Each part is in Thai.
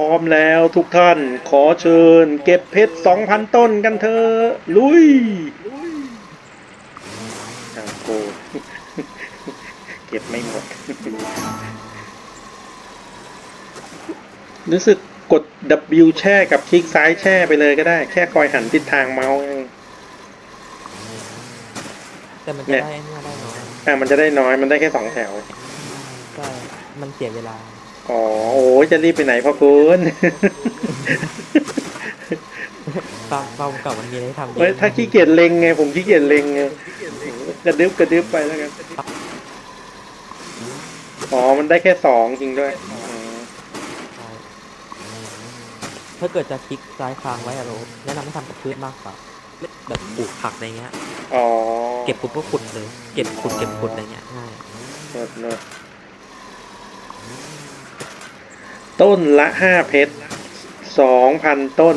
ร้อมแล้วทุกท่านขอเชิญ เก็บเพชรสองพันต้นกันเถอะลุยอ้าวโกเก็บไม่หมด รู้สึกกด W แช่กับคลิกซ้ายแช่ไปเลยก็ได้ แค่คอยหันทิศทางเมาส์เองแต่มันเนี่จะยได้เนี่ยได้น้อยอะมันจะได้น้อยมันได้แค่สองแถวใช่มันเสียเวลา อ๋อโอ้ยจะรีบไปไหนพ่อคุณฟาร์มฟาร์มเก่ามันมีอะไรให้ทำเยเฮ้ยอะถ้าขี้เกียจเล็งไงผมขี้เกียจเล็งไงกระดึบกระดึบไปแล้วกันอ๋อมันได้แค่สองจริงด้วยอ๋อใช่ถ้าเกิดจะคลิกซ้ายค้างไว้อะโรสแนะนำให้ทำกับพืชมากกว่าแบบปลูกผักอะไรเงี้ย อ๋อเก็บปุ๊บก็ขุดเลย เก็บขุดเก็บขุดอะไรเงี้ยง่ายโนดโนด ต้นละห้าเพชรสองพันต้น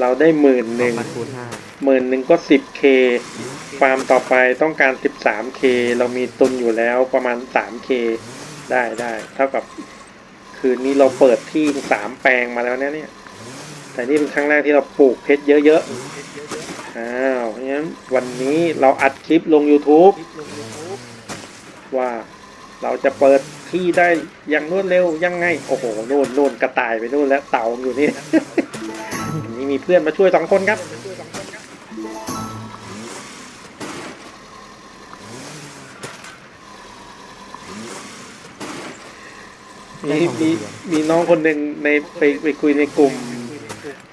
เราได้หมื่นหนึ่งพันคูณห้าหมื่นหนึ่งก็สิบเคฟาร์มต่อไปต้องการสิบสามเคเรามีตุนอยู่แล้วประมาณสามเคได้ได้เท่ากับคืนนี้เราเปิดที่สามแปลงมาแล้วเนี่ยเนี่ย แต่นี่เป็นครั้งแรกที่เราปลูกเพชรเยอะๆอ้าวเพราะฉะนั้นวันนี้เราอัดคลิปลง YouTube ว่าเราจะเปิด ที่ได้อย่างรวดเร็วยังไง โอ้โหโน่นโน่นกระต่ายไปนู่นแล้วเต่าอยู่นี่นนี้มีเพื่อนมาช่วยสองคนครับ มีมีมีน้องคนหนึ่งในไปไปคุยในกลุ่ม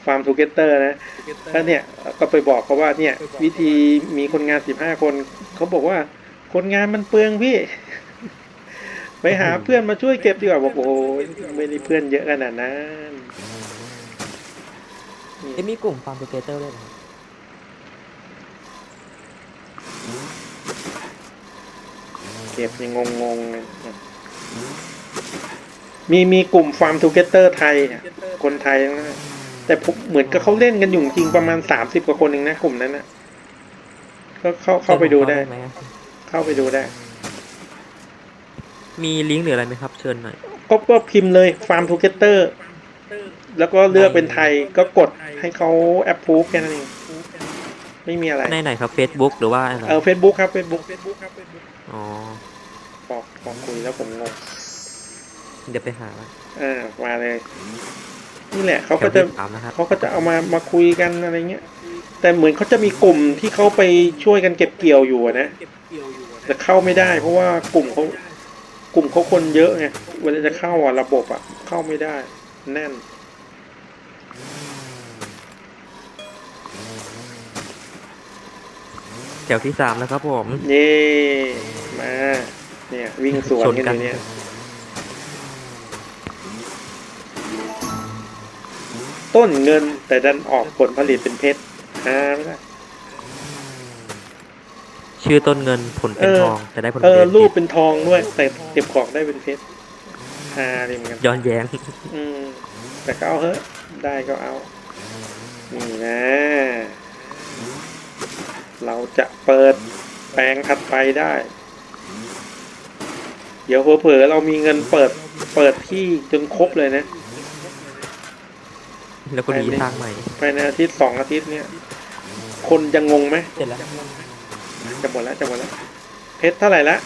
ฟาร์มทูเกเตอร์นะแล้วเนี่ยก็ไปบอกเขาว่าเนี่ย วิธีมีคนงานสิบห้าคน เขาบอกว่าคนงานมันเปลืองพี่ ไปหาเพื่อนมาช่วยเก็บดีกว่าบอกโอ้ยไม่ได้เพื่อนเยอะขนาดนั้นเอ้ยมีกลุ่มฟาร์มเกเตอร์ด้วยนะเก็บยังงงๆเลยมีมีกลุ่มฟาร์มทูเกเตอร์ไทยอะคนไทยทั้งนั้นอะแต่ผมเหมือนกับเขาเล่นกันอยู่จริงประมาณสามสิบกว่าคนเองนะกลุ่มนั้นนะก็เข้าเข้าไปดูได้เชิญผมเข้าไหมอะเข้าไปดูได้ มีลิงก์หรืออะไรไหมครับ เชิญหน่อย ก็ก็พิมพ์เลยฟาร์มทูเกเตอร์แล้วก็เลือกเป็นไทยก็กดให้เขาแอปพูฟแค่นั้นเองไม่มีอะไร ในไหนครับ Facebook หรือว่าอะไรเออเฟซบุ๊กครับเฟซบุ๊กอ๋อพอพอคุยแล้วผมงง เดี๋ยวไปหาเออมาเลย นี่แหละเขาก็จะดี๋ยวไปถามนะครับเขาก็จะเอามามาคุยกันอะไรเงี้ย แต่เหมือนเขาจะมีกลุ่มที่เขาไปช่วยกันเก็บเกี่ยวอยู่อะนะแต่เข้าไม่ได้ เพราะว่ากลุ่มเขา กลุ่มเขาคนเยอะไงเวลาจะเข้าอะระบบอะ เข้าไม่ได้ แน่น แถวที่สามแล้วครับผมเย่มา เนี่ย วิ่งสวนกันอยู่เนี่ยต้นเงินแต่ดันออกผลผลิตเป็นเพชรหาไม่ได้ ชื่อต้นเงินผลเป็นเออทองแต่ได้ผลเออเป็นรูปเป็นทองด้วย แต่เก็บของได้เป็นเพชรหาดีเหมือนกัน ย้อนแย้ง อืม แต่ก็เอาเถอะได้ก็เอา นี่นะ เราจะเปิดแปลงถัดไปได้ เดี๋ยวเผลอๆเรามีเงินเปิดเปิดที่จนครบเลยนะ แล้วก็ดีทางใหม่ภายในอาทิตย์สองอาทิตย์เนี่ย คนจะงงไหมเสร็จแล้ว จะหมดแล้วจะหมดแล้วเพชรเท่าไหร่ละ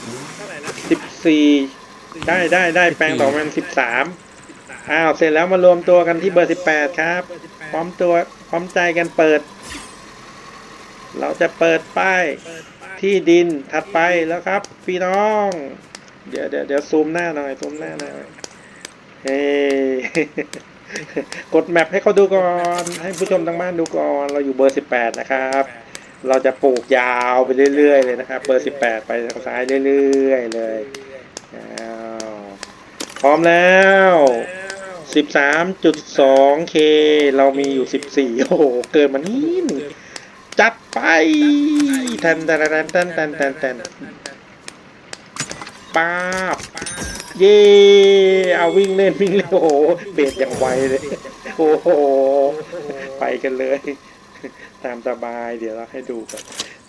สิบสี่ได้ได้ได้แปลงต่อมาสิบสามอ้าวเสร็จแล้วมารวมตัวกันที่เบอร์สิบแปดครับ พร้อมตัวพร้อมใจกันเปิด เราจะเปิดป้ายที่ดินถัดไปแล้วครับ พี่น้อง เดี๋ยวเดี๋ยวเดี๋ยวซูมหน้าหน่อยซูมหน้าหน่อยเฮ้กดแมปให้เขาดูก่อน ให้ผู้ชมทางบ้านดูก่อน เราอยู่เบอร์สิบแปดนะครับ เราจะปลูกยาวไปเรื่อย ๆ เลยนะครับ เบอร์สิบแปดไปทางซ้ายเรื่อยๆเลยอ้าวพร้อมแล้วสิบสามจุดสองเคเรามีอยู่สิบสี่โอ้โห เกินมานิดหนึ่งจัดไปแทนแทนแทนแทนแทนแทนแทนป้าบเย่เอาวิ่งเล่นวิ่งเล่นโอ้โหเบรดอย่างไวเลย โอ้โห ไปกันเลย ตามสบาย เดี๋ยวเราให้ดูกัน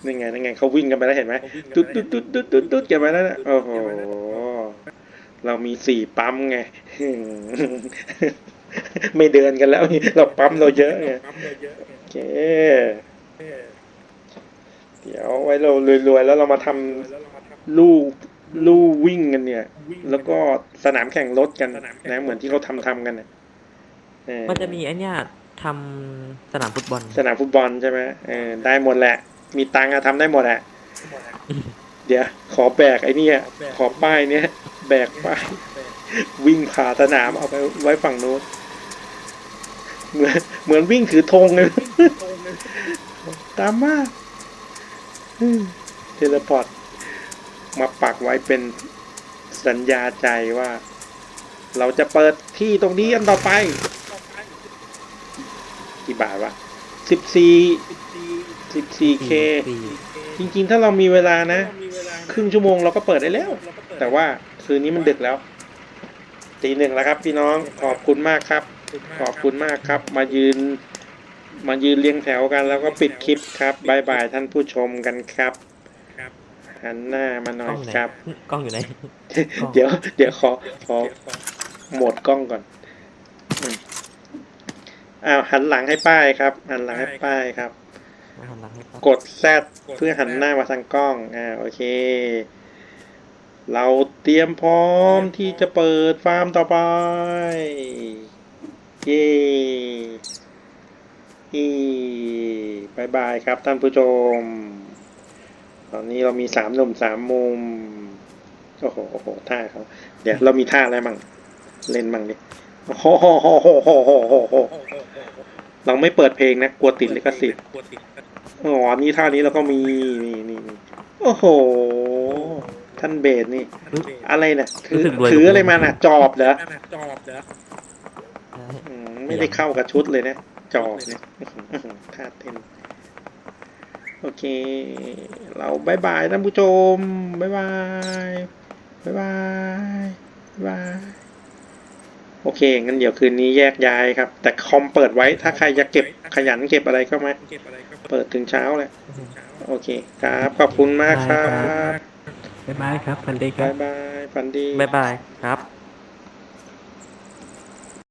นี่ไงนี่ไงเขาวิ่งกันไปแล้วเห็นไหมตุ๊ดตุ๊ดตุ๊ดตุ๊ดตุ๊ดตุ๊ดกันไปแล้วนะโอ้โห เรามีสี่ปั๊มไง ไม่เดินกันแล้ว เราปั๊มเราเยอะไงโอเค เดี๋ยวไว้เรารวยๆแล้วเรามาทำลู่ลู่วิ่งกันเนี่ย แล้วก็สนามแข่งรถกันนะเหมือนที่เขาทำทำกันน่ะเออมันจะมีไอเนี้ย ทำสนามฟุตบอลสนามฟุตบอลใช่ไหมเออได้หมดแหละ มีตังค์อะทำได้หมดแหละ เดี๋ยว ขอแบกไอ้นี่ขอป้ายเนี้ยแบกป้ายวิ่งผ่าสนามเอาไปไว้ฝั่งโน้นเหมือนเหมือนวิ่งถือธงเลยตามมาเทเลพอร์ตมาปักไว้เป็นสัญญาใจว่า เราจะเปิดที่ตรงนี้กันต่อไป กี่บาทวะสิบสี่สิบสี่เคจริงๆ ถ้าเรามีเวลานะ ครึ่งชั่วโมงเราก็เปิดได้แล้ว แต่ว่าคืนนี้มันดึกแล้วตีหนึ่งแล้วครับ พี่น้องขอบคุณมากครับ ขอบคุณมากครับ มายืน มายืนเรียงแถวกัน แล้วก็ปิดคลิปครับบายบายท่านผู้ชมกันครับหันหน้ามาหน่กอล้อยงอยู่ไหนครับ กล้องอยู่ไหน เดี๋ยว เดี๋ยวขอขอโหมดกล้องก่อนอืม อ้าวหันหลังให้ป้ายครับ หันหลังให้ป้ายครับมาหันหลังให้ป้ากดแซดเพื่อหันหน้ามาทางกล้องอ่าโอเค เราเตรียมพร้อมที่จะเปิดฟาร์มต่อไปเย้อีบายบายครับท่านผู้ชม ตอนนี้เรามีสามหนุ่มสามมุมโอ้โหโอ้โหท่าเขาเดี๋ยวเรามีท่าอะไรมั่งเล่นมั่งดิ โอ้โหโหโหโหโหโหโหโหเราไม่เปิดเพลงนะกลัวติดลิขสิทธิ์อ๋อนี่ท่านี้เราก็มีนี่นี่นี่โอ้โห ท่านเบสนี่ อะไรน่ะถือรู้สึกรวยถืออะไรมาน่ะ จอบเหรอใช่อืมไม่ได้เข้ากับชุดเลยนะจอบเนี่ยท่าเต้นโอเค เราบายบายท่านผู้ชมบายบายบายบายบาย อเค งั้นเดี๋ยวคืนนี้แยกย้ายครับ แต่คอมเปิดไว้ถ้าใครจะเก็บขยันเก็บอะไรก็มาเปิดถึงเช้าแหละ โอเคครับ ขอบคุณมากครับ บ๊ายบายครับพันเดครับบายบายฝันดี บ๊ายบายครับ